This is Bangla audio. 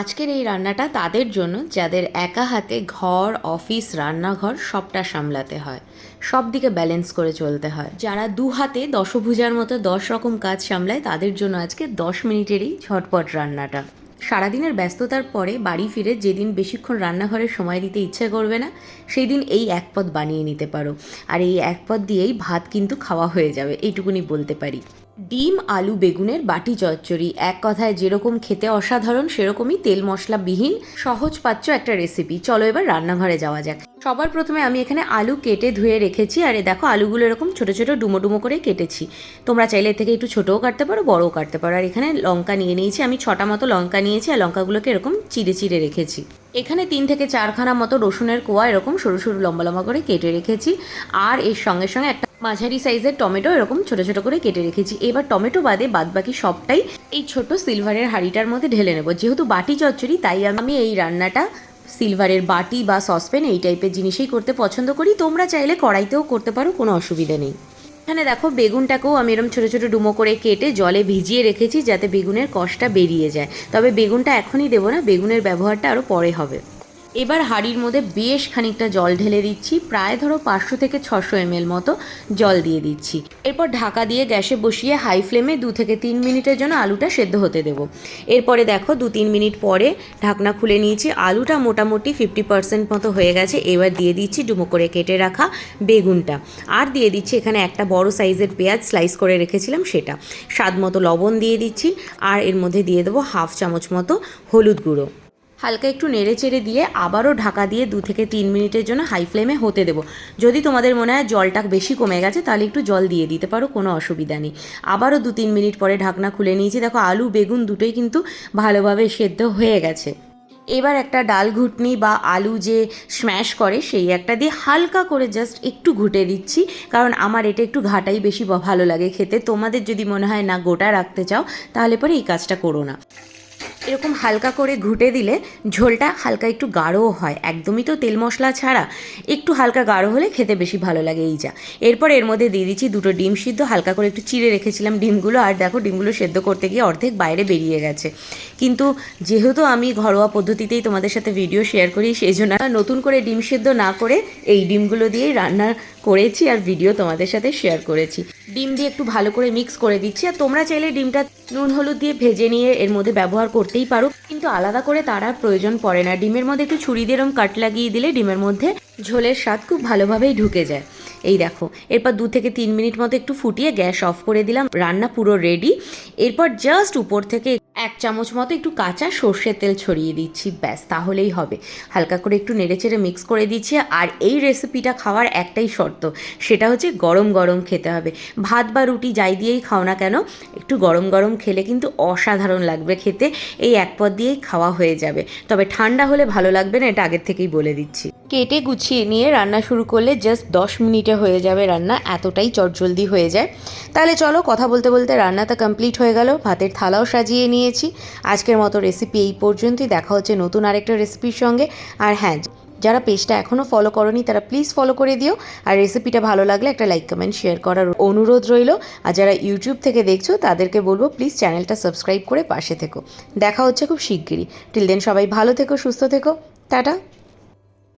আজকের এই রান্নাটা তাদের জন্য, যাদের একা হাতে ঘর, অফিস, রান্নাঘর সবটা সামলাতে হয়। সব দিকে ব্যালেন্স করে চলতে হয়। যারা দু হাতে দশভুজার মতো দশ রকম কাজ সামলায়, তাদের জন্য আজকে দশ মিনিটেরই ঝটপট রান্নাটা। সারাদিনের ব্যস্ততার পরে বাড়ি ফিরে যেদিন বেশিক্ষণ রান্নাঘরে সময় দিতে ইচ্ছে করবে না সেই দিন এই এক পদ বানিয়ে নিতে পারো। আর এই এক পদ দিয়েই ভাত কিন্তু খাওয়া হয়ে যাবে, এইটুকুনি বলতে পারি। ডিম, আলু, বেগুনের বাটি চচ্চড়ি। এক কথায় যেরকম খেতে অসাধারণ, সেরকমই তেল মশলাবিহীন সহজ পাচ্য একটা রেসিপি চলো এবার রান্নাঘরে যাওয়া যাক। সবার প্রথমে আমি এখানে আলু কেটে ধুয়ে রেখেছি। আর দেখো, আলুগুলো এরকম ছোটো ছোটো ডুমো ডুমো করে কেটেছি। তোমরা চাইলে এর থেকে একটু ছোটোও কাটতে পারো, বড়ও কাটতে পারো। আর এখানে লঙ্কা নিয়ে নিয়েছি। আমি ছটা মতো লঙ্কা নিয়েছি আর লঙ্কাগুলোকে এরকম চিড়ে চিড়ে রেখেছি। এখানে তিন থেকে চারখানা মতো রসুনের কোয়া এরকম সরু সরু লম্বা লম্বা করে কেটে রেখেছি। আর এর সঙ্গে সঙ্গে একটা মাঝারি সাইজের টমেটো এরকম ছোট ছোট করে কেটে রেখেছি। এবার টমেটো বাদে বাদ বাকি সবটাই এই ছোট সিলভারের হাঁড়িটার মধ্যে ঢেলে নেব। যেহেতু বাটি চচ্চড়ি, তাই আমি এই রান্নাটা সিলভারের বাটি বা সসপ্যান এই টাইপের জিনিসেই করতে পছন্দ করি। তোমরা চাইলে কড়াইতেও করতে পারো, কোনো অসুবিধা নেই। এখানে দেখো বেগুনটাকেও আমি এরকম ছোটো ছোটো ডুমো করে কেটে জলে ভিজিয়ে রেখেছি যাতে বেগুনের কষটা বেরিয়ে যায়। তবে বেগুনটা এখনই দেবো না, বেগুনের ব্যবহারটা আরও পরে হবে। এবার হাঁড়ির মধ্যে বেশ খানিকটা জল ঢেলে দিচ্ছি, প্রায় ধরো পাঁচশো থেকে ছশো এমএল মতো জল দিয়ে দিচ্ছি। এরপর ঢাকা দিয়ে গ্যাসে বসিয়ে হাই ফ্লেমে দু থেকে তিন মিনিটের জন্য আলুটা সেদ্ধ হতে দেবো। এরপরে দেখো দু তিন মিনিট পরে ঢাকনা খুলে নিয়েছি, আলুটা মোটামুটি ফিফটি পার্সেন্ট মতো হয়ে গেছে, এবার দিয়ে দিচ্ছি ডুমো করে কেটে রাখা বেগুনটা। আর দিয়ে দিচ্ছি এখানে একটা বড় সাইজের পেঁয়াজ স্লাইস করে রেখেছিলাম সেটা। স্বাদ মতো লবণ দিয়ে দিচ্ছি, আর এর মধ্যে দিয়ে দেবো হাফ চামচ মতো হলুদ গুঁড়ো। হালকা একটু নেড়ে চেড়ে দিয়ে আবারও ঢাকা দিয়ে দু থেকে তিন মিনিটের জন্য হাই ফ্লেমে হতে দেবো। যদি তোমাদের মনে হয় জলটা বেশি কমে গেছে, তাহলে একটু জল দিয়ে দিতে পারো, কোনো অসুবিধা নেই। আবারও দু তিন মিনিট পরে ঢাকনা খুলে নিয়েছি। দেখো, আলু, বেগুন দুটোই কিন্তু ভালোভাবে সেদ্ধ হয়ে গেছে। এবার একটা ডাল ঘুটনি বা আলু যে স্ম্যাশ করে, সেই একটা দিয়ে হালকা করে জাস্ট একটু ঘুটে দিচ্ছি, কারণ আমার এটা একটু ঘাটাই বেশি ভালো লাগে খেতে। তোমাদের যদি মনে হয়, না, গোটা রাখতে চাও, তাহলে পরে এই কাজটা করো না। এরকম হালকা করে ঘুটে দিলে ঝোলটা হালকা একটু গাঢ়ও হয়। একদমই তো তেল মশলা ছাড়া একটু হালকা গাঢ় হলে খেতে বেশি ভালো লাগে এই যা। এরপর এর মধ্যে দিয়ে দিচ্ছি দুটো ডিম সিদ্ধ, হালকা করে একটু চিড়ে রেখেছিলাম ডিমগুলো। আর দেখো, ডিমগুলো সেদ্ধ করতে গিয়ে অর্ধেক বাইরে বেরিয়ে গেছে। কিন্তু যেহেতু আমি ঘরোয়া পদ্ধতিতেই তোমাদের সাথে ভিডিও শেয়ার করি, সেই জন্য নতুন করে ডিম সেদ্ধ না করে এই ডিমগুলো দিয়েই রান্না করেছি আর ভিডিও তোমাদের সাথে শেয়ার করেছি। ডিম দিয়ে একটু ভালো করে মিক্স করে দিচ্ছি। আর তোমরা চাইলে ডিমটা নুন, হলুদ দিয়ে ভেজে নিয়ে এর মধ্যে ব্যবহার করতেই পারো। কিন্তু আলাদা করে তার আর প্রয়োজন পড়ে না। ডিমের মধ্যে একটু ছুরি দিয়ে এরম কাট লাগিয়ে দিলে ডিমের মধ্যে ঝোলের স্বাদ খুব ভালোভাবেই ঢুকে যায়। এই দেখো, এরপর দু থেকে তিন মিনিট মতো একটু ফুটিয়ে গ্যাস অফ করে দিলাম। রান্না পুরো রেডি এরপর জাস্ট উপর থেকে এক চামচ মতো একটু কাঁচা সর্ষের তেল ছড়িয়ে দিচ্ছি, ব্যাস তাহলেই হবে। হালকা করে একটু নেড়েচেড়ে মিক্স করে দিচ্ছি, আর এই রেসিপিটা খাওয়ার একটাই শর্ত, সেটা হচ্ছে গরম গরম খেতে হবে। ভাত বা রুটি যাই দিয়েই খাও না কেন, একটু গরম গরম খেলে কিন্তু অসাধারণ লাগবে খেতে, এই এক পদ দিয়েই খাওয়া হয়ে যাবে। তবে ঠান্ডা হলে ভালো লাগবে না, এটা আগের থেকেই বলে দিচ্ছি। কেটে গুছিয়ে নিয়ে রান্না শুরু করলে জাস্ট দশ মিনিটে হয়ে যাবে রান্না, এতটাই চটজলদি হয়ে যায়। তাহলে চলো কথা বলতে বলতে রান্নাটা কমপ্লিট হয়ে গেল, ভাতের থালাও সাজিয়ে নিয়েছি। আজকের মতো রেসিপি এই পর্যন্তই, দেখা হচ্ছে নতুন আরেকটা রেসিপির সঙ্গে। আর হ্যাঁ যারা পেজটা এখনও ফলো করনি, তারা প্লিজ ফলো করে দিও। আর রেসিপিটা ভালো লাগলে একটা লাইক কমেন্ট শেয়ার করার অনুরোধ রইল। আর যারা ইউটিউব থেকে দেখছ, তাদেরকে বলব প্লিজ চ্যানেলটা সাবস্ক্রাইব করে পাশে থেকো। দেখা হচ্ছে খুব শিগগিরই। টিল দেন সবাই ভালো থেকো, সুস্থ থেকো। টাটা।